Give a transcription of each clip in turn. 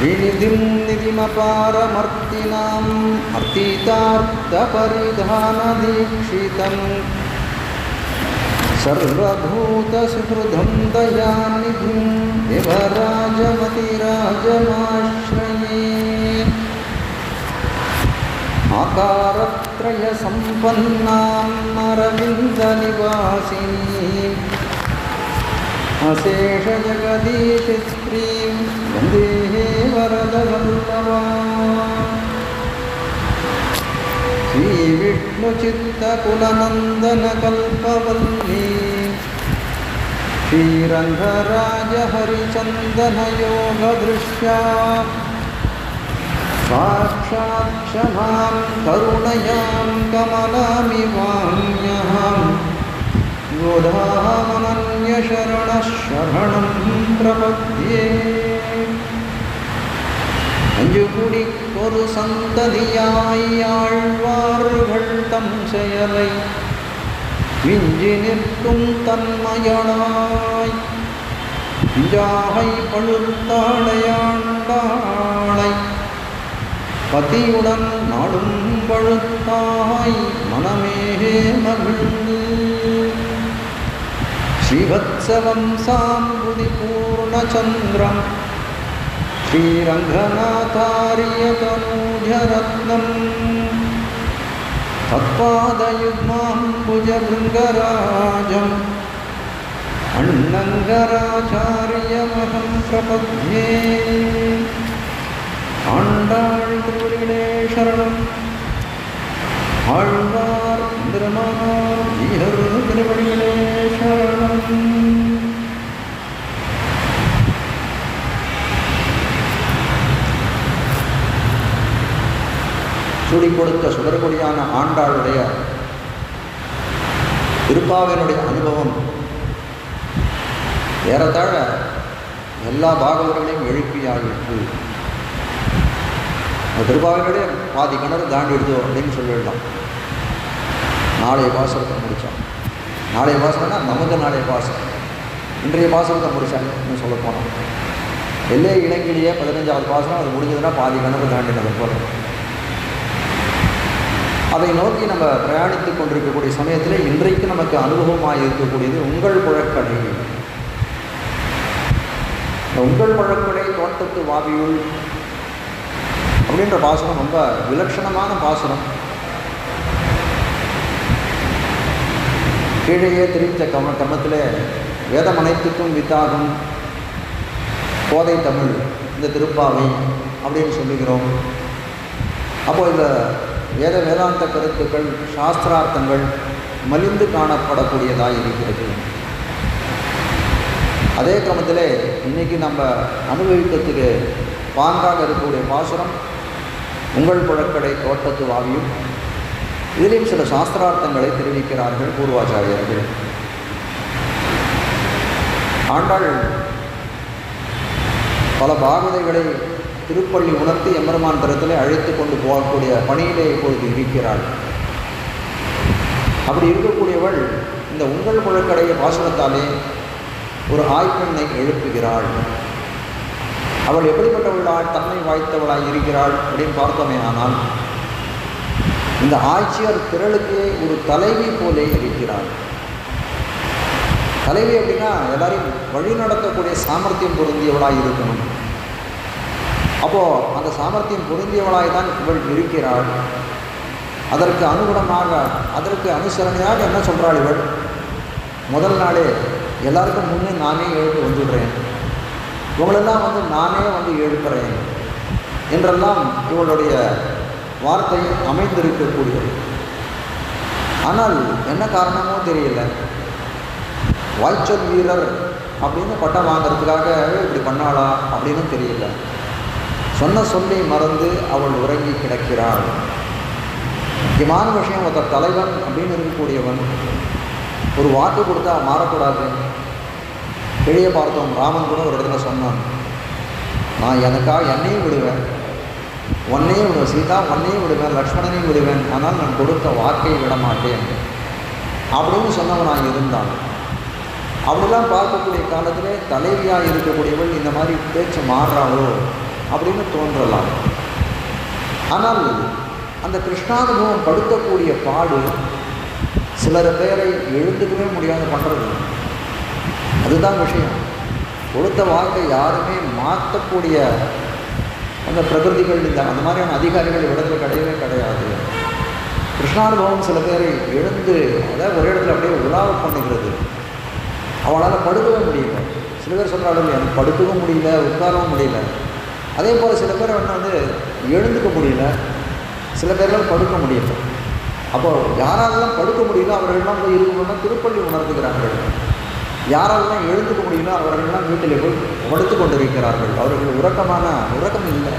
శ్రీనిధిం నిధిమపారమర్తినాం అతీతార్థపరిధానదీక్షితం సర్వభూతసుహృదం దయానిధిం యువరాజమతిరాజమాశ్రయే ఆకారత్రయసంపన్నాం అరవిందనివాసినీ అశేషజగదీశిస్త్రీం వందే वरदवल्लभा श्रीविष्णुचित्तकुलनन्दनकल्पवल्ली श्रीरङ्गराजहरिचन्दनयोगदृश्या साक्षात् क्षमां करुणयां कमलामिवान्यहम् गोधामनन्यशरणः शरणं प्रपद्ये அஞ்சு குடி ஒரு சந்ததியாய் ஆழ்வார்கள் தம் செயலை. விஞ்சி நிற்கும் தன்மையனாய் இஞ்சாகை பழுத்தாடையாண்டாளை. பதியுடன் நாடும் பழுத்தாய் மனமேகே மகிழ்ந்து. ஸ்ரீவத்சவம் சாம்புதி பூர்ணச்சந்திரம் श्रीरङ्गनाथार्यतनूजरत्नम् तत्पादयुग्माम्बुजभृङ्गराजम् अण्णङ्गराचार्यमहं प्रपद्ये ஆண்டாள் திருவடிகளே சரணம் ஆழ்வார் இந்திரமானார் ஈகர் திருவடிகளே சரணம் சுடி கொடுத்த சுடர்கொடியான ஆண்டாளுடைய திருப்பாவினுடைய அனுபவம். ஏறத்தாழ எல்லா பாகவர்களையும் எழுப்பியாயிற்று. அந்த திருப்பாவினுடைய பாதி கிணறு தாண்டி எடுத்தோம் அப்படின்னு சொல்லிடலாம். நாளைய பாசனத்தை முடித்தோம் நாளைய பாசனம்னா நமக்கு நாளைய பாசனம் இன்றைய பாசனத்தை முடித்தாங்க சொல்ல போனோம் எல்லை இலங்கையிலேயே பதினஞ்சாவது பாசனம் அது முடிஞ்சதுன்னா பாதி கிணறு தாண்டினது போகிறோம் அதை நோக்கி நம்ம பிரயாணித்து கொண்டிருக்கக்கூடிய சமயத்தில் இன்றைக்கு நமக்கு அனுபவமாக இருக்கக்கூடியது உங்கள் புழக்கடை. இந்த உங்கள் புழக்கடை தோட்டத்து வாவியுள் அப்படின்ற பாசனம் ரொம்ப விலட்சணமான பாசனம் கீழேயே தெரிவித்த கம கர்மத்தில் வேதம் அனைத்துக்கும் வித்தாகும். கோதை தமிழ் இந்த திருப்பாவை அப்படின்னு சொல்லுகிறோம். அப்போது இந்த வேத வேதாந்த கருத்துக்கள் சாஸ்திரார்த்தங்கள் மலிந்து காணப்படக்கூடியதாக இருக்கிறது அதே கிரமத்தில் இன்றைக்கி நம்ம அனுபவிக்கிறதுக்கு பாங்காக இருக்கக்கூடிய பாசுரம் உங்கள் புழக்கடை தோட்டத்து வாவியும் இதிலையும் சில சாஸ்திரார்த்தங்களை தெரிவிக்கிறார்கள் பூர்வாச்சாரியர்கள். ஆண்டாள் பல பாகதைகளை திருப்பள்ளி உணர்த்தி எம்பெருமான் தரத்தில் அழைத்து கொண்டு போகக்கூடிய பணியிலே இப்பொழுது இருக்கிறாள். அப்படி இருக்கக்கூடியவள் இந்த உங்கள் முழக்கடைய பாசனத்தாலே ஒரு ஆய்ப்பெண்ணை எழுப்புகிறாள். அவள் எப்படிப்பட்டவளாய் தன்மை வாய்த்தவளாய் இருக்கிறாள் அப்படின்னு பார்த்தோமே ஆனால் இந்த ஆட்சியர் திரளுக்கு ஒரு தலைவி போலே இருக்கிறாள். தலைவி அப்படின்னா எல்லாரையும் வழி நடத்தக்கூடிய சாமர்த்தியம் பொருந்தியவளாய் இருக்கணும். அப்போது அந்த சாமர்த்தியம் பொருந்தியவளாய் தான் இவள் இருக்கிறாள். அதற்கு அனுகுணமாக அதற்கு அனுசரணையாக என்ன சொல்கிறாள் இவள்? முதல் நாளே எல்லாருக்கும் முன்னே நானே எழுந்து வந்துடுறேன். இவங்களெல்லாம் வந்து நானே வந்து எழுப்புறேன் என்றெல்லாம் இவளுடைய வார்த்தை அமைந்திருக்கக்கூடியது. ஆனால் என்ன காரணமோ தெரியல. வாய்ச்சல் வீரர் அப்படின்னு பட்டம் வாங்கிறதுக்காக இப்படி பண்ணாளா அப்படின்னு தெரியல. சொன்ன சொல்லி மறந்து அவள் உறங்கி கிடக்கிறாள். முக்கியமான விஷயம் ஒருத்தர் தலைவன் அப்படின்னு இருக்கக்கூடியவன் ஒரு வாக்கு கொடுத்தா மாறக்கூடாது. வெளியே பார்த்தோம் ராமன் கூட ஒரு இடத்துல சொன்னான் நான் எனக்காக என்னையும் விடுவேன் உன்னையும் விடுவேன் சீதா உன்னையும் விடுவேன் லக்ஷ்மணனையும் விடுவேன் ஆனால் நான் கொடுத்த வாக்கை விட மாட்டேன். அப்படின்னு சொன்னவனாக இருந்தான். அப்படிலாம் பார்க்கக்கூடிய காலத்திலே தலைவியாக இருக்கக்கூடியவள் இந்த மாதிரி பேச்சு மாறுறாளோ? அப்படின்னு தோன்றலாம். ஆனால் அந்த கிருஷ்ணானுபவம் படுத்தக்கூடிய பாடு சிலர் பேரை எழுந்துக்கவே முடியாத பண்ணுறது அதுதான் விஷயம். கொடுத்த வாக்கை யாருமே மாற்றக்கூடிய அந்த பிரகிருதிகள் இந்த அந்த மாதிரியான அதிகாரிகள் இடத்துல கிடையவே கிடையாது. கிருஷ்ணானுபவம் சில பேரை எழுந்து அதாவது ஒரே இடத்துல அப்படியே உலாவ பண்ணுகிறது. அவளால் படுக்கவே முடியல. சில பேர் சொல்கிறாள் எனக்கு படுக்கவும் முடியல உட்காரவும் முடியல. அதே போல் சில பேர் என்ன வந்து எழுந்துக்க முடியல சில பேர்லாம் படுக்க முடியல. அப்போ யாராலெல்லாம் படுக்க முடியல அவர்கள்லாம் போய் இருக்கணும்னா திருப்பள்ளி உணர்த்துகிறார்கள் யாராலெல்லாம் எழுந்துக்க முடியல அவர்கள்லாம் வீட்டில் போய் படுத்து கொண்டிருக்கிறார்கள். அவர்கள் உறக்கமான உறக்கம் இல்லை.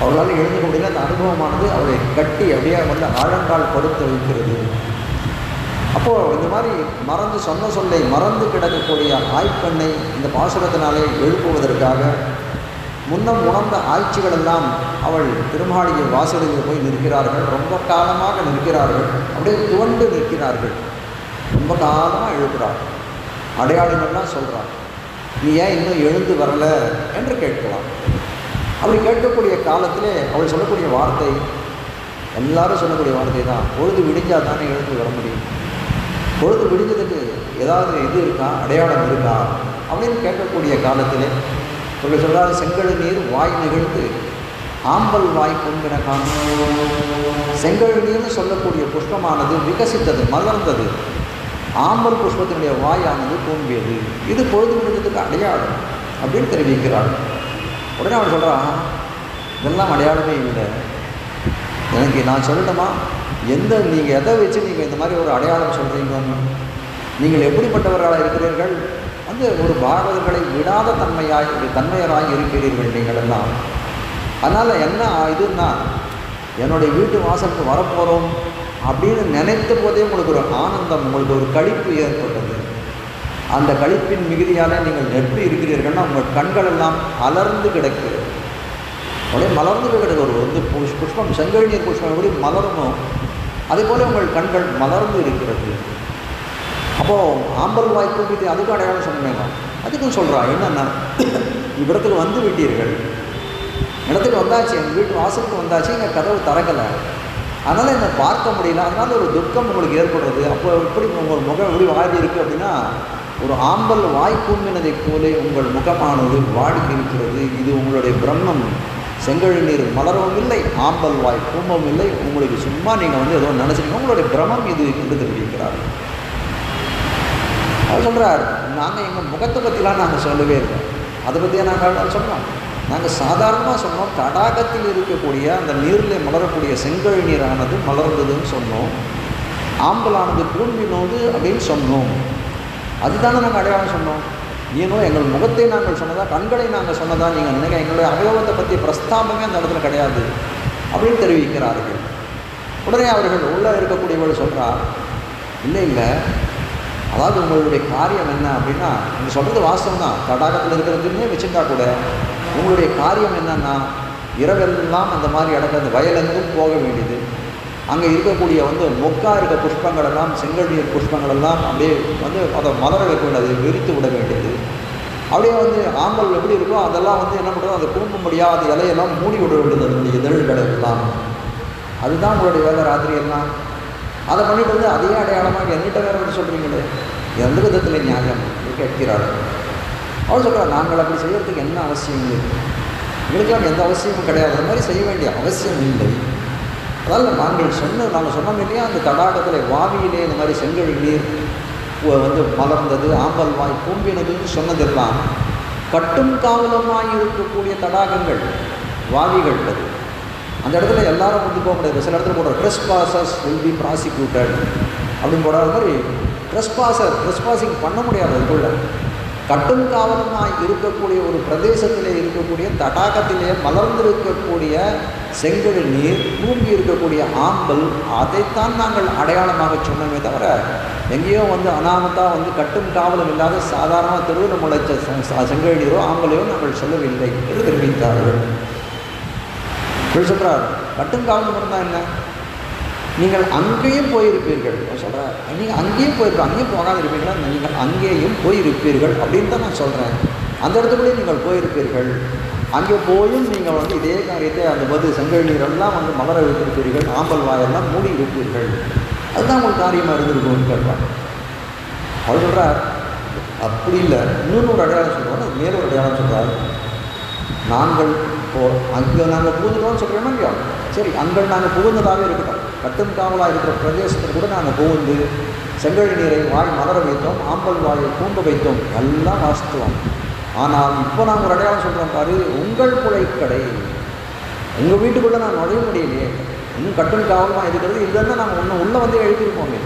அவர்களால் எழுந்துக்க முடியல அந்த அனுபவமானது அவரை கட்டி அப்படியே வந்து ஆழங்கால் படுத்து வைக்கிறது. அப்போது இந்த மாதிரி மறந்து சொன்ன சொல்லை மறந்து கிடக்கக்கூடிய ஆய்ப்பெண்ணை இந்த பாசுரத்தினாலே எழுப்புவதற்காக முன்னம் உணர்ந்த ஆய்ச்சிகளெல்லாம் அவள் திருமாளிகை வாசலில் போய் நிற்கிறார்கள். ரொம்ப காலமாக நிற்கிறார்கள். அப்படியே துவண்டு நிற்கிறார்கள். ரொம்ப காலமாக எழுப்புறாள். அடையாளங்கள்லாம் சொல்கிறாள் நீ ஏன் இன்னும் எழுந்து வரல? என்று கேட்கலாம் அப்படி கேட்கக்கூடிய காலத்திலே அவள் சொல்லக்கூடிய வார்த்தை எல்லாரும் சொல்லக்கூடிய வார்த்தை தான். பொழுது விடிஞ்சால் தானே எழுந்து வர முடியும்? பொழுது விடிஞ்சதுக்கு ஏதாவது இது இருக்கா? அடையாளம் இருக்கா? அப்படின்னு கேட்கக்கூடிய காலத்திலே சொல்ல சொல்கிறார் செங்கழு நீர் வாய் நிகழ்ந்து ஆம்பல் வாய் கொம்பின செங்கழு நீர்னு சொல்லக்கூடிய புஷ்பமானது விகசித்தது மலர்ந்தது. ஆம்பல் புஷ்பத்தினுடைய வாயானது தூங்கியது. இது பொழுது அடையாளம் அப்படின்னு தெரிவிக்கிறார் உடனே அவன் சொல்கிறான் இதெல்லாம் அடையாளமே இல்லை. எனக்கு நான் சொல்லட்டுமா? எந்த நீங்கள் எதை வச்சு நீங்கள் இந்த மாதிரி ஒரு அடையாளம் சொல்கிறீங்கன்னு நீங்கள் எப்படிப்பட்டவர்களாக இருக்கிறீர்கள்? வந்து ஒரு பாகவதர்களை விடாத தன்மையாய் ஒரு தன்மையராய் இருக்கிறீர்கள் நீங்கள் எல்லாம். அதனால் என்ன இதுன்னா என்னுடைய வீட்டு வாசலுக்கு வரப்போகிறோம் அப்படின்னு நினைத்த போதே உங்களுக்கு ஒரு ஆனந்தம் உங்களுக்கு ஒரு கழிப்பு ஏற்பட்டது. அந்த கழிப்பின் மிகுதியால் நீங்கள் எப்படி இருக்கிறீர்கள்னா உங்கள் கண்கள் எல்லாம் அலர்ந்து கிடக்குது அப்படியே மலர்ந்து கிடக்கு ஒரு வந்து புஷ் புஷ்பம் செங்கழுநீர் புஷ்பம் எப்படி மலருமோ அதே போல் உங்கள் கண்கள் மலர்ந்து இருக்கிறது. அப்போது ஆம்பல் வாய்ப்பு இது அதுக்கும் அடையாளம் சொன்னேங்க அதுக்கும் சொல்கிறான் என்னென்னா இவ்விடத்தில் வந்து விட்டீர்கள். இடத்துக்கு வந்தாச்சு எங்கள் வீட்டு வாசலுக்கு வந்தாச்சு எங்கள் கதவு திறக்கலை. அதனால் என்னை பார்க்க முடியல. அதனால் ஒரு துக்கம் உங்களுக்கு ஏற்படுறது. அப்போ எப்படி உங்கள் முகம் எப்படி வாடி இருக்குது அப்படின்னா ஒரு ஆம்பல் வாய் போலே உங்கள் முகமானது வாடி இருக்கிறது. இது உங்களுடைய பிரம்மம். செங்கல் நீர் மலரவும் இல்லை ஆம்பல் வாய் கூம்பவும் இல்லை. உங்களுக்கு சும்மா நீங்கள் வந்து ஏதோ நினச்சிருக்கீங்க உங்களுடைய பிரமம் இது என்று தெரிவிக்கிறார். அவர் சொல்கிறார் நாங்கள் எங்கள் முகத்தை பற்றிலாம் நாங்கள் சொல்லவே இல்லை. அதை பற்றியே நாங்கள் சொன்னோம் நாங்கள் சாதாரணமாக சொன்னோம் தடாகத்தில் இருக்கக்கூடிய அந்த நீரில் மலரக்கூடிய செங்கல் நீரானது மலர்ந்ததுன்னு சொன்னோம். ஆம்பலானது கூம்பினோது அப்படின்னு சொன்னோம். அதுதானே நாங்கள் அடையாளம் சொன்னோம். ஏனோ எங்கள் முகத்தை நாங்கள் சொன்னதா கண்களை நாங்கள் சொன்னதா நீங்கள் நினைக்க எங்களுடைய அவயவத்தை பற்றி பிரஸ்தாபமே அந்த இடத்துல கிடையாது அப்படின்னு தெரிவிக்கிறார்கள். உடனே அவர்கள் உள்ளே இருக்கக்கூடியவர்கள் சொல்கிறார் இல்லை இல்லை. அதாவது உங்களுடைய காரியம் என்ன அப்படின்னா நீங்கள் சொல்கிறது வாஸ்தவம் தான் தடாகத்தில் இருக்கிறதுன்னே வச்சுட்டா கூட. உங்களுடைய காரியம் என்னன்னா இரவெல்லாம் அந்த மாதிரி இடத்துல அந்த வயலெங்கும் போக வேண்டியது. அங்கே இருக்கக்கூடிய வந்து மொக்கா இருக்க புஷ்பங்கள் எல்லாம் செங்கல் நீர் புஷ்பங்கள் எல்லாம் அப்படியே வந்து அதை மலர வைக்க வேண்டியது விரித்து விட வேண்டியது. அப்படியே வந்து ஆம்பல் எப்படி இருக்கோ அதெல்லாம் வந்து என்ன பண்ணுறது அதை குடும்ப முடியாத இலையெல்லாம் மூடி விட வேண்டியது அதனுடைய இதழ்கள் எல்லாம் அதுதான் உங்களுடைய வேலை ராத்திரி எல்லாம் அதை பண்ணிட்டு வந்து அதே அடையாளமாக என்கிட்ட வேறு வந்து சொல்கிறீங்களே எந்த விதத்தில் நியாயம்? கேட்கிறார். அவர் சொல்கிறார் நாங்கள் அப்படி செய்யறதுக்கு என்ன அவசியம் இல்லை? எங்களுக்கெல்லாம் எந்த அவசியமும் கிடையாது. அது மாதிரி செய்ய வேண்டிய அவசியம் இல்லை. அதனால் நாங்கள் சொன்ன நாங்கள் சொன்னோம் இல்லையா அந்த தடாகத்தில் வாவியிலே இந்த மாதிரி செங்கல் நீர் வந்து மலர்ந்தது ஆம்பல் வாய் கூம்பினதுன்னு சொன்னதெல்லாம் கட்டும் காவலமாக இருக்கக்கூடிய தடாகங்கள் வாவிகள் அது அந்த இடத்துல எல்லாரும் வந்து போக முடியாது. சில இடத்துல போடுற trespassers will be prosecuted அப்படின்னு போடாத மாதிரி ட்ரெஸ் பாசர் ட்ரெஸ் பாசிங் பண்ண முடியாது அதுக்குள்ள. கட்டும் காவலமாக இருக்கக்கூடிய ஒரு பிரதேசத்திலே இருக்கக்கூடிய தடாகத்திலே மலர்ந்திருக்கக்கூடிய செங்கல் நீர் தூங்கி இருக்கக்கூடிய ஆம்பல் அதைத்தான் நாங்கள் அடையாளமாக சொன்னோமே தவிர எங்கேயோ வந்து அனாமத்தாக வந்து கட்டும் காவலம் இல்லாத சாதாரண தெருவில் முளைச்ச செங்கல் நீரோ ஆம்பலையோ நாங்கள் சொல்லவில்லை என்று தெரிவித்தார்கள். சொல்கிறார் கட்டும் காவலம் இருந்தால் என்ன? நீங்கள் அங்கேயும் போயிருப்பீர்கள். சொல்கிறேன் நீங்கள் அங்கேயும் போயிருப்பீங்க அங்கேயும் போகாத இருப்பீங்களா நீங்கள் அங்கேயும் போயிருப்பீர்கள் அப்படின்னு தான் நான் சொல்கிறேன் அந்த இடத்துக்குள்ளேயே நீங்கள் போயிருப்பீர்கள். அங்கே போயும் நீங்கள் வந்து இதே காரியத்தை அந்த பது செங்கல் நீரெல்லாம் வந்து மலர வைத்திருப்பீர்கள். ஆம்பல் வாயெல்லாம் மூடி இருப்பீர்கள் அதுதான் உங்களுக்கு காரியமாக இருந்திருக்கும்னு கேட்பாங்க அவர் சொல்கிறார் அப்படி இல்லை. இன்னொன்று ஒரு அடையாளம் சொல்கிறார் மேலும் ஒரு அடையாளம் சொல்கிறார் நாங்கள் இப்போது அங்கே நாங்கள் புகுந்துட்டோம்னு சொல்கிறோமா இல்லையா சரி அங்கே நாங்கள் புகுந்ததாகவே இருக்கட்டும். கட்டும் காவலாக இருக்கிற பிரதேசத்தில் கூட நாங்கள் புகுந்து செங்கழி நீரை வாய் மலர வைத்தோம் ஆம்பல் வாயை கூம்ப வைத்தோம் எல்லாம் வாஸ்துவம் ஆனால் இப்போ நாங்கள் ஒரு அடையாளம் சொல்கிறோம் பாரு உங்கள் புழைக்கடை உங்கள் வீட்டுக்குள்ளே நான் நுழைய முடியலையே. இன்னும் கட்டும் காவலமாக இருக்கிறது இல்லைன்னா நாங்கள் ஒன்று உள்ளே வந்து எழுதியிருப்போமே.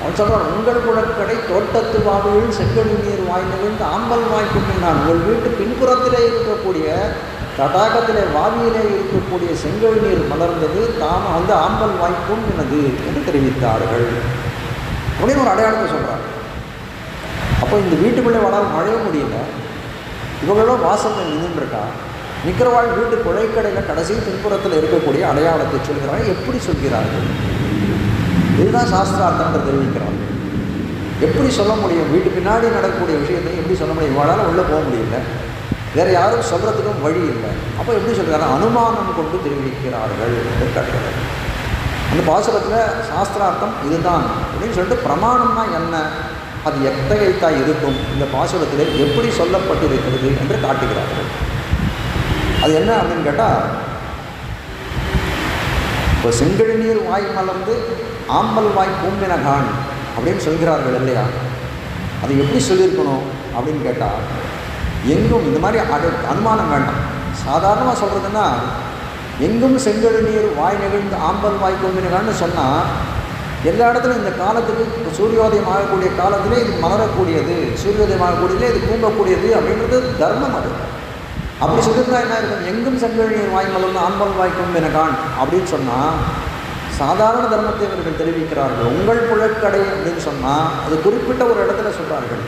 அவன் சொல்கிறான் உங்கள் குழற்கடை தோட்டத்து வாவியில் செங்கழி நீர் வாய் நிகழ்ந்து ஆம்பல் வாய்க்கும் நான் உங்கள் வீட்டு பின்புறத்திலே இருக்கக்கூடிய தடாகத்திலே வாவியிலே இருக்கக்கூடிய செங்கல் நீர் மலர்ந்தது தாம வந்து ஆம்பல் வாய்க்கும் எனது என்று தெரிவித்தார்கள். உடனே ஒரு அடையாளத்தை சொல்கிறார் அப்போ இந்த வீட்டுக்குள்ளே வளால் மழையும் முடியல. இவங்களோட வாசலில் நின்றுருக்கா நிற்கிறவாள் வீட்டு குழைக்கடையில் கடைசி பின்புறத்தில் இருக்கக்கூடிய அடையாளத்தை சொல்கிறார்கள் எப்படி சொல்கிறார்கள்? இதுதான் சாஸ்திரார்த்தம்ன்ற தெரிவிக்கிறாங்க எப்படி சொல்ல முடியும்? வீட்டு பின்னாடி நடக்கக்கூடிய விஷயத்தை எப்படி சொல்ல முடியும்? இவளால் உள்ளே போக முடியல. வேறு யாரும் சொல்கிறதுக்கும் வழி இல்லை. அப்போ எப்படி சொல்கிறாங்க அனுமானம் கொண்டு தெரிவிக்கிறார்கள் என்று கேட்கிறார். அந்த பாசுரத்தில் சாஸ்திரார்த்தம் இதுதான் அப்படின்னு சொல்லிட்டு பிரமாணம்னா என்ன? அது எத்தகைத்தான் இருக்கும்? இந்த பாசுரத்தில் எப்படி சொல்லப்பட்டிருக்கிறது என்று காட்டுகிறார்கள். அது என்ன அப்படின்னு கேட்டால் இப்போ செங்கழி நீர் வாய் மலர்ந்து ஆம்பல் வாய் பூம்பினகான் அப்படின்னு சொல்கிறார்கள் இல்லையா? அது எப்படி சொல்லியிருக்கணும் அப்படின்னு கேட்டால் எங்கும் இந்த மாதிரி அடு அனுமானம் வேண்டாம். சாதாரணமாக சொல்கிறதுன்னா எங்கும் செங்கழி நீர் வாய் நெகிழ்ந்து ஆம்பல் வாய் பூம்பினகான்னு சொன்னால் எல்லா இடத்துலையும் இந்த காலத்துக்கு சூரியோதயம் ஆகக்கூடிய காலத்திலே இது மலரக்கூடியது சூரியோதயம் ஆகக்கூடியதிலே இது தூங்கக்கூடியது அப்படின்றது தர்மம் அது. அப்படி சொல்லியிருந்தா என்ன இருக்கும்? எங்கும் செங்கழியை வாய் மலர்ந்து ஆம்பல் வாய்க்கும் எனக்கான் அப்படின்னு சொன்னால் சாதாரண தர்மத்தை இவர்கள் தெரிவிக்கிறார்கள். உங்கள் புழக்கடை அப்படின்னு சொன்னால் அது குறிப்பிட்ட ஒரு இடத்துல சொல்கிறார்கள்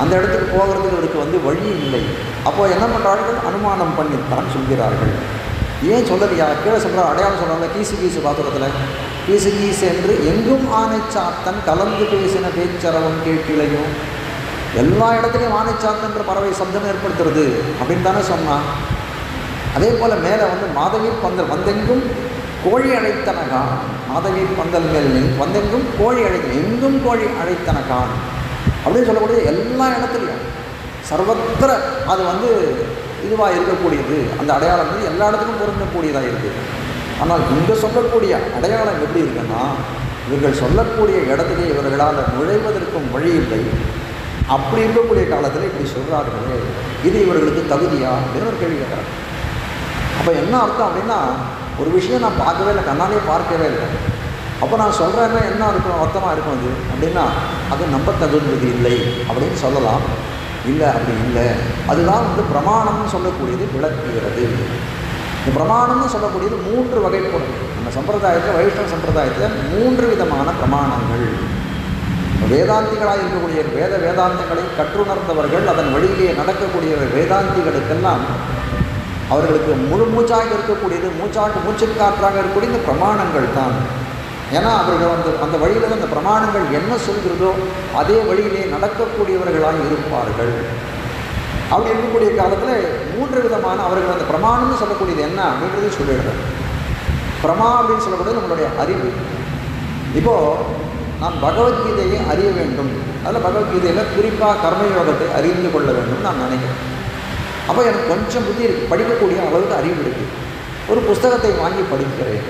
அந்த இடத்துக்கு போகிறதுக்கு இவருக்கு வந்து வழி இல்லை. அப்போ என்ன பண்ணுறார்கள் அனுமானம் பண்ணித்தான் சொல்கிறார்கள். ஏன் சொல்லலையா கீழே சொல்கிற அடையாளம் சொல்கிறாங்க கீசு கீசு பாத்திரத்தில். கீசு கீசு என்று எங்கும் ஆனை சாத்தன் கலந்து பேசின பேச்சரவம் கேட்கிலையும் எல்லா இடத்துலையும் ஆனைச்சாத்தன்ற பறவை சப்தம் ஏற்படுத்துறது அப்படின்னு தானே சொன்னான் அதே போல் மேலே வந்து மாதவீர் பந்தல் வந்தெங்கும் கோழி அழைத்தனகான் மாதவீர் பந்தல் மேல் வந்தெங்கும் கோழி அழைத்த எங்கும் கோழி அழைத்தனகான் அப்படின்னு சொல்லக்கூடிய எல்லா இடத்துலையும் சர்வத்திர அது வந்து இதுவாக இருக்கக்கூடியது. அந்த அடையாளம் வந்து எல்லா இடத்துக்கும் பொருந்தக்கூடியதாக இருக்குது ஆனால் இங்கே சொல்லக்கூடிய அடையாளம் எப்படி இருக்குன்னா இவர்கள் சொல்லக்கூடிய இடத்துக்கு இவர்களால் நுழைவதற்கும் வழி இல்லை. அப்படி இருக்கக்கூடிய காலத்தில் இப்படி சொல்கிறார்களே இது இவர்களுக்கு தகுதியா அப்படின்னு ஒரு கேள்வி கேட்குறாங்க. அப்போ என்ன அர்த்தம் அப்படின்னா ஒரு விஷயம் நான் பார்க்கவே இல்லை கண்ணாலே பார்க்கவே இல்லை. அப்போ நான் சொல்கிறேன்னா என்ன இருக்கும் அர்த்தமாக இருக்கும் அது? அப்படின்னா அது நம்பத்தகுந்தது இல்லை அப்படின்னு சொல்லலாம். இல்லை அப்படி இல்லை. அதுதான் வந்து பிரமாணம்னு சொல்லக்கூடியது விளக்குகிறது. இந்த பிரமாணம்னு சொல்லக்கூடியது மூன்று வகைப்படும் நம்ம சம்பிரதாயத்தில் வைஷ்ணவ சம்பிரதாயத்தில் மூன்று விதமான பிரமாணங்கள். வேதாந்திகளாக இருக்கக்கூடிய வேத வேதாந்தங்களை கற்றுணர்ந்தவர்கள் அதன் வழியிலே நடக்கக்கூடிய வேதாந்திகளுக்கெல்லாம் அவர்களுக்கு முழு மூச்சாக இருக்கக்கூடியது மூச்சாக்கு மூச்சுக்காற்றாக இருக்கக்கூடிய இந்த பிரமாணங்கள் தான் ஏன்னா அவர்கள் வந்து அந்த வழியில் அந்த பிரமாணங்கள் என்ன சொல்கிறதோ அதே வழியிலே நடக்கக்கூடியவர்களாக இருப்பார்கள். அப்படி இருக்கக்கூடிய காலத்தில் மூன்று விதமான அவர்கள் அந்த பிரமாணம்னு சொல்லக்கூடியது என்ன அப்படின்றது சொல்லிடுறாங்க பிரமா அப்படின்னு சொல்லக்கூடியது நம்மளுடைய அறிவு. இப்போது நான் பகவத்கீதையை அறிய வேண்டும். அதில் பகவத்கீதையில் குறிப்பாக கர்மயோகத்தை அறிந்து கொள்ள வேண்டும் நான் நினைக்கிறேன். அப்போ எனக்கு கொஞ்சம் புத்தி இருக்குது படிக்கக்கூடிய அளவுக்கு அறிவு இருக்குது ஒரு புஸ்தகத்தை வாங்கி படிக்கிறேன்.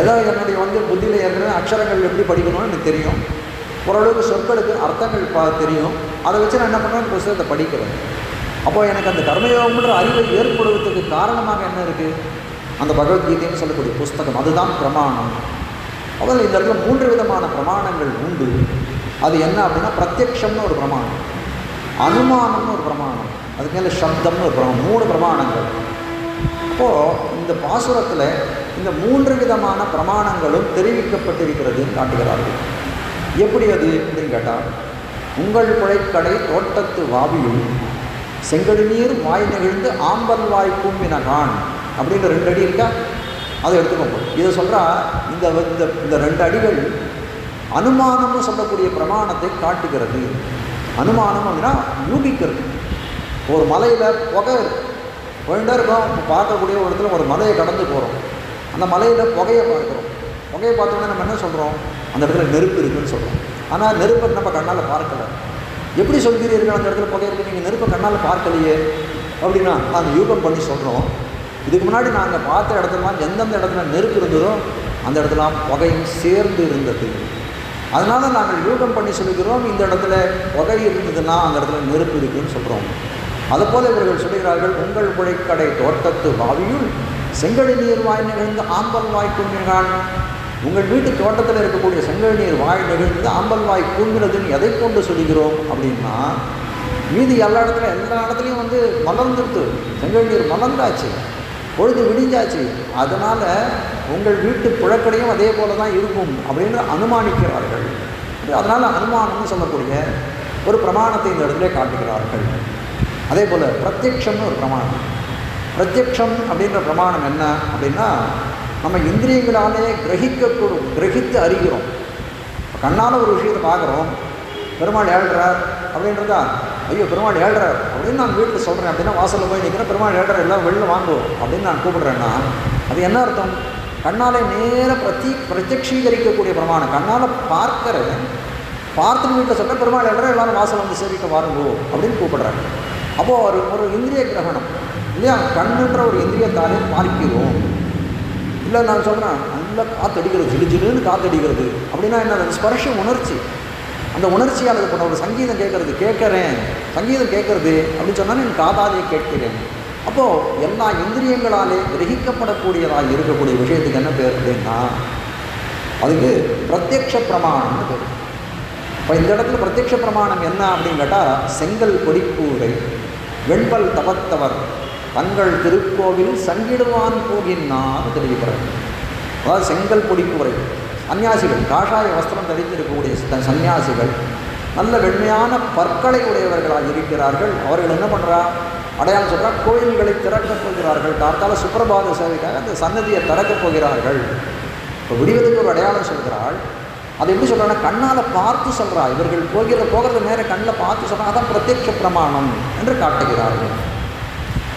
ஏதோ என்னுடைய வந்து புத்தியில் ஏற்கனவே அக்ஷரங்கள் எப்படி படிக்கணும்னு எனக்கு தெரியும். ஓரளவுக்கு சொற்களுக்கு அர்த்தங்கள் பா தெரியும். அதை வச்சு நான் என்ன பண்ணுறேன் புஸ்தகத்தை படிக்கிறேன். அப்போது எனக்கு அந்த கர்மயோகம்ன்ற அறிவை ஏற்படுவதற்கு காரணமாக என்ன இருக்குது அந்த பகவத்கீதைன்னு சொல்லக்கூடிய புஸ்தகம். அதுதான் பிரமாணம். அதில் இந்த இடத்துல மூன்று விதமான பிரமாணங்கள் உண்டு. அது என்ன அப்படின்னா பிரத்யக்ஷம்னு ஒரு பிரமாணம். அனுமானம்னு ஒரு பிரமாணம். அதுக்கு மேலே சப்தம்னு ஒரு பிரமாணம். மூணு பிரமாணங்கள். அப்போது இந்த பாசுரத்தில் இந்த மூன்று விதமான பிரமாணங்களும் தெரிவிக்கப்பட்டிருக்கிறது காட்டுகிறார்கள். எப்படி அது அப்படின்னு கேட்டால் உங்கள் புழைக்கடை தோட்டத்து வாவியும் செங்கடு நீர் வாய் நெகிழ்ந்து ஆம்பல் வாய் கூம்பினகான் அப்படின்ற ரெண்டு அடி இருக்கா? அதை எடுத்துக்கோங்க. இதை சொல்கிறா இந்த இந்த இந்த ரெண்டு அடிகள் அனுமானம்னு சொல்லக்கூடிய பிரமாணத்தை காட்டுகிறது. அனுமானம் அப்படின்னா யூகிக்கிறது. ஒரு மலையில் புகை இருக்கு. போயிட்டே இருக்கோம். பார்க்கக்கூடிய ஒரு இடத்துல ஒரு மலையை கடந்து போகிறோம் அந்த மலையில் புகையை பார்க்குறோம். புகையை பார்த்தோன்னே நம்ம என்ன சொல்கிறோம் அந்த இடத்துல நெருப்பு இருக்குன்னு சொல்கிறோம் ஆனால் நெருப்பை நம்ம கண்ணால் பார்க்கல. எப்படி சொல்கிறீர்கள் அந்த இடத்துல புகை இருக்குது நீங்கள் நெருப்பை கண்ணால் பார்க்கலையே. அப்படின்னா நாங்கள் யூகம் பண்ணி சொல்கிறோம் இதுக்கு முன்னாடி நாங்கள் பார்த்த இடத்துலலாம் எந்தெந்த இடத்துல நெருப்பு இருந்ததோ அந்த இடத்துலாம் புகையும் சேர்ந்து இருந்தது. அதனால் நாங்கள் யூகம் பண்ணி சொல்கிறோம் இந்த இடத்துல புகை இருந்ததுன்னா அந்த இடத்துல நெருப்பு இருக்குதுன்னு சொல்கிறோம் அதுபோல் இவர்கள் சொல்கிறார்கள் உங்கள் குழைக்கடை தோட்டத்து பாவியுள் செங்கடி நீர் வாய் நிகழ்ந்து ஆம்பல் வாய் கும்பினான் உங்கள் வீட்டு தோட்டத்தில் இருக்கக்கூடிய செங்கல் நீர் வாய் நிகழ்ந்து ஆம்பல் வாய் கூம்பினதுன்னு எதை கொண்டு சொல்கிறோம் அப்படின்னா மீதி எல்லா இடத்துல எல்லா இடத்துலையும் வந்து மலர்ந்துருத்து செங்கல் நீர் மலர்ந்தாச்சு பொழுது விடிஞ்சாச்சு. அதனால் உங்கள் வீட்டு புழக்கடையும் அதே போல தான் இருக்கும் அப்படின்னு அனுமானிக்கிறார்கள். அதனால் அனுமானம்னு சொல்லக்கூடிய ஒரு பிரமாணத்தை இந்த இடத்துல காட்டுகிறார்கள். அதே போல் பிரத்யக்ஷம்னு ஒரு பிரமாணம். பிரத்யக்ஷம் அப்படின்ற பிரமாணம் என்ன அப்படின்னா நம்ம இந்திரியங்களாலே கிரகிக்கக்கூடும் கிரகித்து அறிகிறோம். கண்ணால் ஒரு விஷயத்தை பார்க்குறோம் பெருமாள் ஏழ்றார் அப்படின்றதா? ஐயோ பெருமாள் ஏழ்றார் அப்படின்னு நான் வீட்டில் சொல்கிறேன் அப்படின்னா வாசலில் போய் நிற்கிறேன் பெருமாள் ஏழ்றார் எல்லாம் வெளில வாங்குவோம் அப்படின்னு நான் கூப்பிடுறேன்னா அது என்ன அர்த்தம்? கண்ணாலே நேர பிரதி பிரத்யக்ஷீகரிக்கக்கூடிய பிரமாணம். கண்ணால் பார்க்கிறேன் பார்த்துட்டு வீட்டில் சொல்கிறேன் பெருமாள் ஏழ்றார் எல்லாரும் வாசல் வந்து சேவிக்க வாருங்கோ அப்படின்னு கூப்பிடுறாங்க அப்போது ஒரு ஒரு இந்திரிய கிரகணம். இல்லையா? கண்ணுன்ற ஒரு இந்திரியத்தாலே பார்க்கிறோம் இல்லை நான் சொல்கிறேன் நல்லா காத்தடிக்கிறது ஜிலு ஜிலுன்னு காத்தடிக்கிறது. அப்படின்னா என்ன? அது ஸ்பர்ஷ உணர்ச்சி. அந்த உணர்ச்சியால் இது பண்ண ஒரு சங்கீதம் கேட்குறது கேட்குறேன் சங்கீதம் கேட்கறது அப்படின்னு சொன்னால் என் காதாலே கேட்கிறேன். அப்போது எல்லா இந்திரியங்களாலே கிரகிக்கப்படக்கூடியதாக இருக்கக்கூடிய விஷயத்துக்கு என்ன பேர் அப்படின்னா அதுக்கு பிரத்யக்ஷ பிரமாணம்னு பேர். இப்போ இந்த இடத்துல பிரத்யக்ஷ பிரமாணம் என்ன அப்படின்னு கேட்டால் செங்கல் கொடிப்பூரை வெண்பல் தவத்தவர் தங்கள் திருக்கோவில் சங்கிடுவான் போகின்னார் தெரிவிக்கிறார். அதாவது செங்கல் பொடிக்கூரை சன்னியாசிகள் காஷாய வஸ்திரம் தரித்திருக்கக்கூடிய சன்னியாசிகள் நல்ல வெண்மையான பற்களை உடையவர்களாக இருக்கிறார்கள். அவர்கள் என்ன பண்ணுறா அடையாளம் சொல்கிறார் கோயில்களை திறக்கப் போகிறார்கள். கார்த்தால சுப்பிரபாத சேவைக்காக அந்த சன்னதியை திறக்கப் போகிறார்கள். இப்போ விடுவதற்கு ஒரு அடையாளம் சொல்கிறாள். அது எப்படி சொல்கிறாங்கன்னா கண்ணால் பார்த்து சொல்கிறா இவர்கள் போகிற போகிறது நேரம் கண்ணில் பார்த்து சொல்கிறா அதான் பிரத்யட்ச பிரமாணம் என்று காட்டுகிறார்கள்.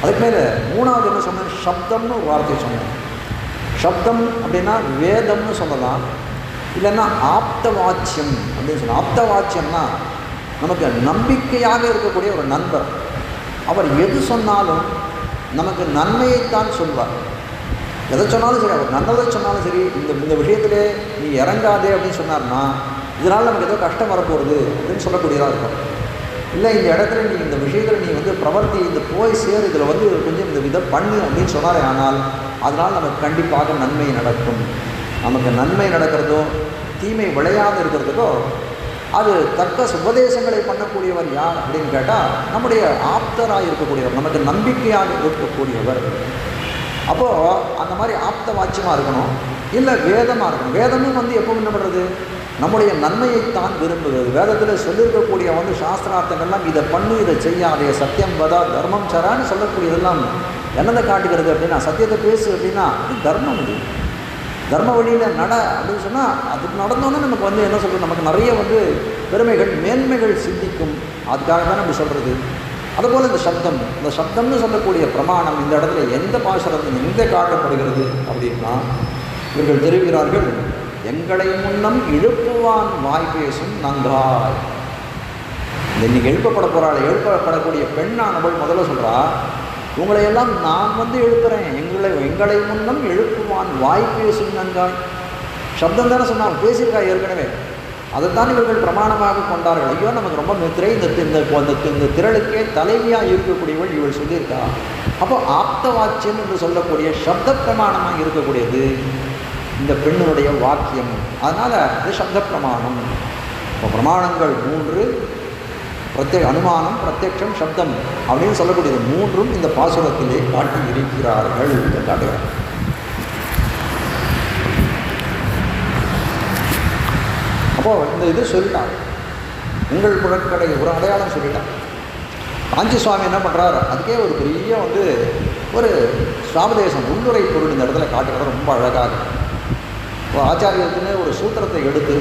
அதுக்கு மேலே மூணாவது என்ன சொன்னேன் சப்தம்னு ஒரு வார்த்தையை சொன்னேன் சப்தம் அப்படின்னா வேதம்னு சொல்லலாம். இல்லைன்னா ஆப்த வாச்சியம் அப்படின்னு சொல்லலாம். ஆப்த வாச்சியம்னா நமக்கு நம்பிக்கையாக இருக்கக்கூடிய ஒரு நண்பர். அவர் எது சொன்னாலும் நமக்கு நன்மையைத்தான் சொல்வார். எதை சொன்னாலும் சரி அவர் நல்லதை சொன்னாலும் சரி இந்த இந்த விஷயத்திலே நீ இறங்காதே அப்படின்னு சொன்னார்னா இதனால் நமக்கு ஏதோ கஷ்டம் வரப்போகுது அப்படின்னு சொல்லக்கூடியதாக இருக்கும். இல்லை இந்த இடத்துல நீ இந்த விஷயத்தில் நீ வந்து பிரவர்த்தி இந்த போய் சேர் இதில் வந்து கொஞ்சம் இந்த விதம் பண்ணு அப்படின்னு சொன்னாரே ஆனால் அதனால் நமக்கு கண்டிப்பாக நன்மை நடக்கும். நமக்கு நன்மை நடக்கிறதோ தீமை விளையாது இருக்கிறதுக்கோ அது தக்க உபதேசங்களை பண்ணக்கூடியவர் யார் அப்படின்னு கேட்டால் நம்முடைய ஆப்தராக இருக்கக்கூடியவர் நமக்கு நம்பிக்கையாக இருக்கக்கூடியவர். அப்போது அந்த மாதிரி ஆப்த வாட்சியமாக இருக்கணும் இல்லை வேதமாக இருக்கணும். வேதமும் வந்து எப்போ என்ன பண்ணுறது நம்முடைய நன்மையைத்தான் விரும்புகிறது. வேதத்தில் சொல்லியிருக்கக்கூடிய வந்து சாஸ்திரார்த்தங்கள்லாம் இதை பண்ணு இதை செய்யாதே சத்தியம் வதா தர்மம் சரான்னு சொல்லக்கூடியதெல்லாம் என்னதை காட்டுகிறது அப்படின்னா சத்தியத்தை பேசு அப்படின்னா இது தர்மம் இது தர்ம வழியில் நட அப்படின்னு சொன்னால் அதுக்கு நடந்தோன்னே நமக்கு வந்து என்ன சொல்கிறது நமக்கு நிறைய வந்து பெருமைகள் மேன்மைகள் சிந்திக்கும். அதுக்காக தான் நம்ம சொல்கிறது அதுபோல் இந்த சப்தம். இந்த சப்தம்னு சொல்லக்கூடிய பிரமாணம் இந்த இடத்துல எந்த பாசுரத்தில் எங்கே காட்டப்படுகிறது அப்படின்னா இவர்கள் தெரிவிக்கிறார்கள் எங்களை முன்னம் இழுப்புவான் வாய் பேசும் நன்றாய் இன்னைக்கு எழுப்பப்பட போகிறாள் எழுப்பப்படக்கூடிய பெண்ணானவள் முதல்ல சொல்கிறா உங்களை எல்லாம் நான் வந்து எழுப்புறேன். எங்களை எங்களை முன்னம் எழுப்புவான் வாய் பேசும் நன்றாய் சப்தம் தானே சொன்னால் பேசியிருக்கா ஏற்கனவே. அதைத்தான் இவர்கள் பிரமாணமாக கொண்டார்கள். ஐயோ நமக்கு ரொம்ப மித்திரை இந்த இந்த இந்த திரளுக்கே தலைவியாக இருக்கக்கூடியவள் இவள் சொல்லியிருக்கா. அப்போ ஆப்த வாட்சியம் என்று சொல்லக்கூடிய சப்த பிரமாணமாக இருக்கக்கூடியது. இந்த பெண்ணுடைய வாக்கியம். அதனால் இது சப்த பிரமாணம். இப்போ பிரமாணங்கள் மூன்று பிரத்யே அனுமானம் பிரத்யக்ஷம் சப்தம் அப்படின்னு சொல்லக்கூடியது மூன்றும் இந்த பாசுரத்திலே காட்டி இருக்கிறார்கள் என்று காட்டுகிறார். அப்போது இந்த இது சொல்லிட்டான். உங்கள் புழக்கடை ஒரு அடையாளம் சொல்லிட்டான். காஞ்சி சுவாமி என்ன பண்ணுறாரு அதுக்கே ஒரு பெரிய வந்து ஒரு சாபதேசம் உள்ளுரை பொருள் இந்த இடத்துல காட்டுறது ரொம்ப அழகாக இருக்கும் ஆச்சாரியத்தினே ஒரு சூத்திரத்தை எடுத்து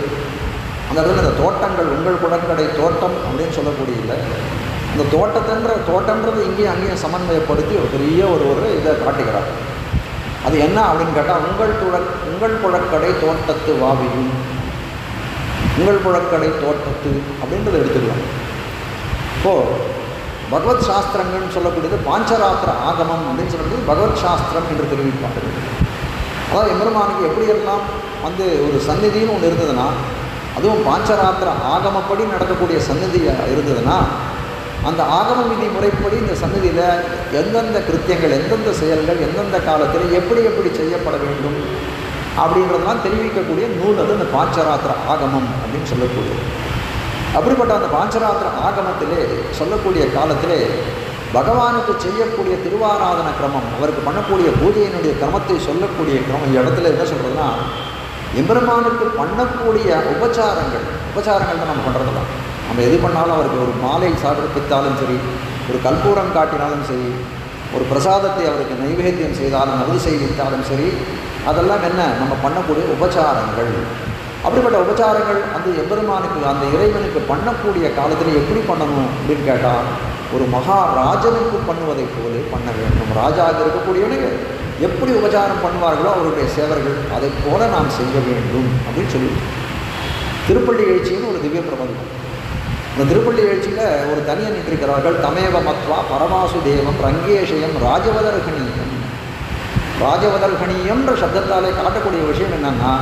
அந்த இடத்துல இந்த தோட்டங்கள் உங்கள் குடற்கடை தோட்டம் அப்படின்னு சொல்லக்கூடிய இல்லை இந்த தோட்டத்தன்ற தோட்டன்றது இங்கேயும் அங்கேயும் சமன்வயப்படுத்தி ஒரு பெரிய ஒரு ஒரு இதை காட்டுகிறார். அது என்ன அப்படின்னு கேட்டால் உங்கள் துழல் உங்கள் குழக்கடை தோட்டத்து வாவியும் உங்கள் குழக்கடை தோட்டத்து அப்படின்றத எடுத்துக்கலாம். இப்போது பகவத் சாஸ்திரங்கள்னு சொல்லக்கூடியது பாஞ்சராத்திர ஆகமம் அப்படின்னு சொல்லக்கூடியது பகவத் சாஸ்திரம் என்று தெரிவிப்பார்கள். அதாவது எம்பெருமானுக்கு எப்படியெல்லாம் வந்து ஒரு சந்நிதின்னு ஒன்று இருந்ததுன்னா அதுவும் பாஞ்சராத்திர ஆகமப்படி நடக்கக்கூடிய சந்நிதியாக இருந்ததுன்னா அந்த ஆகம விதி முறைப்படி இந்த சந்நிதியில் எந்தெந்த கிருத்தியங்கள் எந்தெந்த செயல்கள் எந்தெந்த காலத்தில் எப்படி எப்படி செய்யப்பட வேண்டும் அப்படின்றதெல்லாம் தெரிவிக்கக்கூடிய நூல் அது இந்த பாஞ்சராத்திர ஆகமம் அப்படின்னு சொல்லக்கூடியது. அப்படிப்பட்ட அந்த பாஞ்சராத்திர ஆகமத்திலே சொல்லக்கூடிய காலத்திலே பகவானுக்கு செய்யக்கூடிய திருவாராதன கிரமம் அவருக்கு பண்ணக்கூடிய பூஜையினுடைய கிரமத்தை சொல்லக்கூடிய கிரமம் இந்த இடத்துல என்ன சொல்கிறதுனா எம்பெருமானுக்கு பண்ணக்கூடிய உபச்சாரங்கள் உபச்சாரங்கள் தான் நம்ம பண்ணுறதுலாம் நம்ம எது பண்ணாலும் அவருக்கு ஒரு மாலை சாப்பிட்டாலும் சரி ஒரு கற்பூரம் காட்டினாலும் சரி ஒரு பிரசாதத்தை அவருக்கு நைவேத்தியம் செய்தாலும் நவது செய்வித்தாலும் சரி அதெல்லாம் என்ன? நம்ம பண்ணக்கூடிய உபச்சாரங்கள். அப்படிப்பட்ட உபச்சாரங்கள் அந்த எம்பெருமானுக்கு அந்த இறைவனுக்கு பண்ணக்கூடிய காலத்தில் எப்படி பண்ணணும் அப்படின்னு கேட்டால் ஒரு மகாராஜனுக்கு பண்ணுவதைப் போல பண்ண வேண்டும். ராஜாக இருக்கக்கூடியவனுக்கு எப்படி உபச்சாரம் பண்ணுவார்களோ அவருடைய சேவர்கள் அதை போல நாம் செய்ய வேண்டும் அப்படின்னு சொல்லி திருப்பள்ளி எழுச்சின்னு ஒரு திவ்ய பிரபந்தம். இந்த திருப்பள்ளி எழுச்சியில் ஒரு தனியன் இருக்கிறார்கள் தமேவ மத்வா பரமாசு தேவம் ரங்கேஷயம் ராஜவதர்கணீயம் ராஜவதர்கணீயம்ன்ற சப்தத்தாலே காட்டக்கூடிய விஷயம் என்னன்னா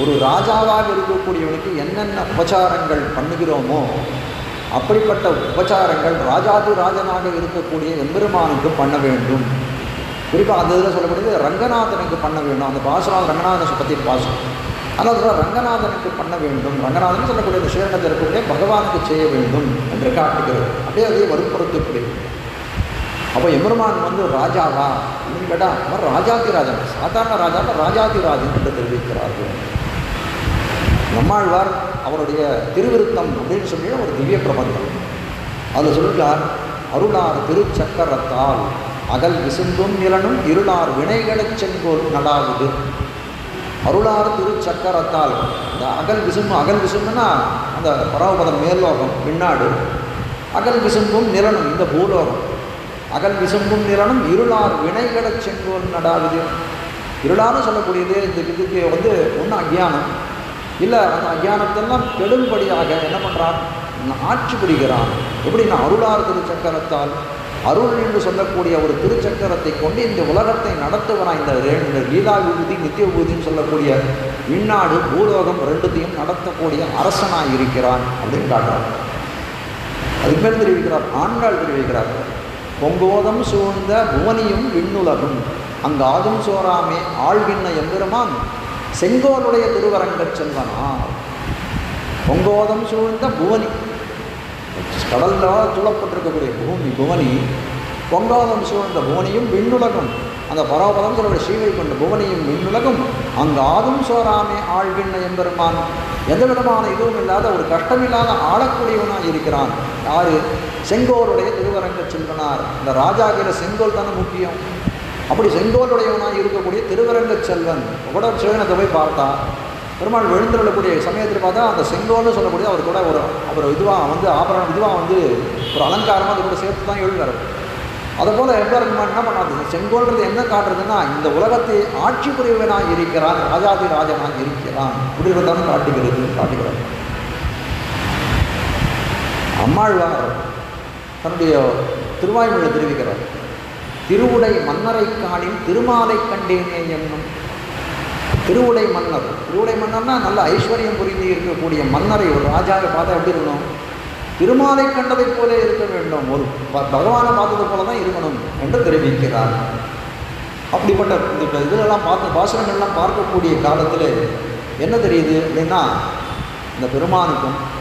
ஒரு ராஜாவாக இருக்கக்கூடியவனுக்கு என்னென்ன உபச்சாரங்கள் பண்ணுகிறோமோ அப்படிப்பட்ட உபச்சாரங்கள் ராஜாதி ராஜனாக இருக்கக்கூடிய எம்பெருமானுக்கு பண்ண வேண்டும். குறிப்பாக அந்த இதில் சொல்லப்படுது ரங்கநாதனுக்கு பண்ண வேண்டும். அந்த பாசுரம் ரங்கநாதனை பற்றி பாசம் ஆனால் அதில் ரங்கநாதனுக்கு பண்ண வேண்டும். ரங்கநாதன் சொல்லக்கூடிய இந்த இருக்கக்கூடிய பகவானுக்கு செய்ய வேண்டும் என்று காட்டுகிறது. அப்படியே அதை வற்புறுத்தக்கூடிய அப்போ எம்பெருமான் வந்து ராஜாவா? அப்படின்னு கேட்டால் அவர் ராஜாதி ராஜன். சாதாரண ராஜா ராஜாதி ராஜன் என்று தெரிவிக்கிறார்கள். நம்மாழ்வார் அவருடைய திருவிருத்தம் அப்படின்னு சொல்லி ஒரு திவ்ய பிரபந்தம். அதில் சொல்கிறார் அருளார் திருச்சக்கரத்தால் அகல் விசும்பும் நிலனும் இருளார் வினைகடச் செங்கோல் நடாவது அருளார் திருச்சக்கரத்தால் இந்த அகல் விசும்பு அகல் விசும்புனா அந்த பரவபதம் மேல்லோகம் பின்னாடு. அகல் விசும்பும் நிலனும் இந்த பூலோகம். அகல் விசும்பும் நிலனும் இருளார் வினைகடச் செங்கோல் நடாவது இருளான்னு சொல்லக்கூடியது இந்த இதுக்கு வந்து ஒன்று அஜ்ஞானம் இல்லை அந்த அஜானத்தெல்லாம் கெடும்படியாக என்ன பண்ணுறான் ஆட்சி புரிகிறான். எப்படின்னா அருளார் திருச்சக்கரத்தால் அருள் என்று சொல்லக்கூடிய ஒரு திருச்சக்கரத்தை கொண்டு இந்த உலகத்தை நடத்துகிறான் இந்த லீலா விபூதி நித்திய விபூதின்னு சொல்லக்கூடிய விண்ணாடு பூலோகம் ரெண்டுத்தையும் நடத்தக்கூடிய அரசனாய் இருக்கிறான் அப்படின்னு காட்டுறான். அதுக்கு மேல் தெரிவிக்கிறார் ஆண்கள் தெரிவிக்கிறார். பொங்கோதம் சூழ்ந்த புவனியும் விண்ணுலகும். அங்கு ஆதும் சோராமே ஆழ்வின்ன எம்பெருமான் செங்கோலுடைய திருவரங்கச் செல்வனார் பொங்கோதம் சூழ்ந்த புவனி. கடலில் சூழப்பட்டிருக்கக்கூடிய பூமி புவனி பொங்கோதம் சூழ்ந்த புவனியும் விண்ணுலகம். அந்த பரவபதம் சொல்லக்கூடிய ஸ்ரீவை கொண்ட புவனியும் விண்ணுலகம். அங்கு ஆதும் சோராமே ஆழ்வின்ன எம்பெருமான். எந்த விதமான இதுவும் இல்லாத ஒரு கஷ்டமில்லாத ஆளக்கூடியவனாக இருக்கிறான். யாரு? செங்கோருடைய திருவரங்க செல்வனார். இந்த ராஜாகிற செங்கோல் தானே முக்கியம். அப்படி செங்கோலுடையவனாக இருக்கக்கூடிய திருவரங்க செல்வன். கூட சிவனத்தை போய் பார்த்தா பெருமாள் விழுந்துள்ளக்கூடிய சமயத்தில் பார்த்தா அந்த செங்கோல்னு சொல்லக்கூடிய அவர் கூட ஒரு அவர் இதுவாக வந்து ஆபரணம் இதுவாக வந்து ஒரு அலங்காரமாக அது கூட சேர்த்து தான் எழுதுறாரு. அதை போல் எம்பெருமான் என்ன பண்ணாது செங்கோல்ன்றது என்ன காட்டுறதுன்னா இந்த உலகத்தை ஆட்சி புரியவனாக இருக்கிறான் ராஜாதி ராஜனாக இருக்கிறான். இப்படின்றதான காட்டுகிறது காட்டுகிறார். அம்மாழ்வார் தன்னுடைய திருவாய்மொழி தெரிவிக்கிறார். திருவுடை மன்னரை காணின் திருமாலை கண்டேனே என்னும் திருவுடை மன்னர். திருவுடை மன்னர்னா நல்ல ஐஸ்வர்யம் புரிந்து இருக்கக்கூடிய மன்னரை ஒரு ராஜாவை பார்த்தா எப்படி இருக்கணும்? திருமாலை கண்டதைப் போல இருக்க வேண்டும். ஒரு ப- பகவானை பார்த்தது போல தான் இருக்கணும் என்று தெரிவிக்கிறார். அப்படிப்பட்ட இந்த இப்ப பார்த்து பாசனங்கள்லாம் பார்க்கக்கூடிய காலத்தில் என்ன தெரியுது அப்படின்னா இந்த பெருமானுக்கும்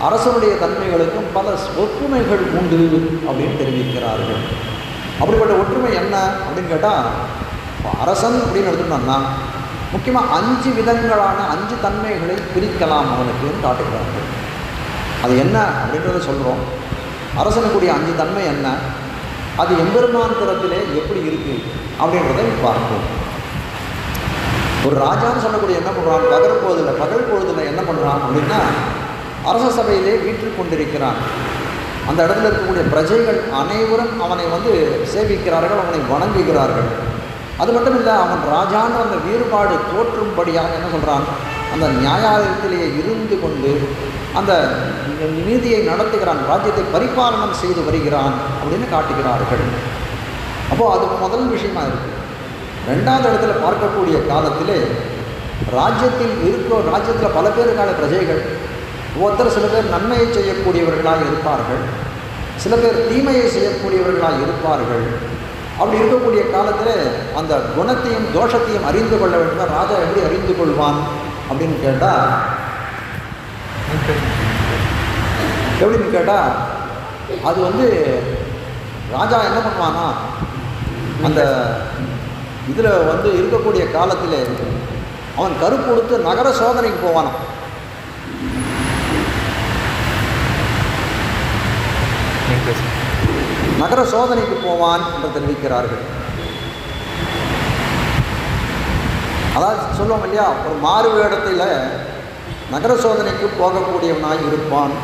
அரசனுடைய தன்மைகளுக்கும் பல ஒற்றுமைகள் உண்டு அப்படின்னு தெரிவிக்கிறார்கள். அப்படிப்பட்ட ஒற்றுமை என்ன அப்படின்னு கேட்டால் அரசன் அப்படின்னு எடுத்துட்டோம்னா முக்கியமாக அஞ்சு விதங்களான அஞ்சு தன்மைகளை பிரிக்கலாம் அவனுக்குன்னு காட்டுகிறார்கள் அது என்ன அப்படின்றத சொல்கிறோம் அரசனுக்குரிய அஞ்சு தன்மை என்ன? அது எம்பெருமான் தரத்திலே எப்படி இருக்குது அப்படின்றத பார்ப்போம். ஒரு ராஜான்னு சொல்லக்கூடிய என்ன பண்ணுறான் பகல் பொழுதுல பகல் பொழுதுல என்ன பண்ணுறான் அப்படின்னா அரச சபையிலே வீட்டில் கொண்டிருக்கிறான். அந்த இடத்துல இருக்கக்கூடிய பிரஜைகள் அனைவரும் அவனை வந்து சேவிக்கிறார்கள் அவனை வணங்குகிறார்கள். அது மட்டும் இல்லை அவன் ராஜான்னு அந்த வேறுபாடு தோற்றும்படியாக என்ன சொல்கிறான் அந்த நியாயாலயத்திலேயே இருந்து கொண்டு அந்த நீதியை நடத்துகிறான் ராஜ்யத்தை பரிபாலனம் செய்து வருகிறான் அப்படின்னு காட்டுகிறார்கள். அப்போது அது முதல் விஷயமா இருக்குது ரெண்டாவது இடத்துல பார்க்கக்கூடிய காலத்திலே ராஜ்யத்தில் இருக்கிற ராஜ்யத்தில் பல பேருக்கான பிரஜைகள் ஒருத்தர் சில பேர் நன்மையை செய்யக்கூடியவர்களாக இருப்பார்கள். சில பேர் தீமையை செய்யக்கூடியவர்களாக இருப்பார்கள். அப்படி இருக்கக்கூடிய காலத்தில் அந்த குணத்தையும் தோஷத்தையும் அறிந்து கொள்ள வேண்டும். ராஜா எப்படி அறிந்து கொள்வான் அப்படின்னு கேட்டால் எப்படின்னு கேட்டால் அது வந்து ராஜா என்ன பண்ணுவானா அந்த இதில் வந்து இருக்கக்கூடிய காலத்தில் அவன் கருப்பு கொடுத்து நகர சோதனைக்கு போவானான் நகர சோதனைக்கு போவான் என்று தெரிவிக்கிறார்கள். அதாவது சொல்லுவோம் இல்லையா ஒரு மாறு வேடத்தில் நகர சோதனைக்கு போகக்கூடியவனாய் இருப்பான்.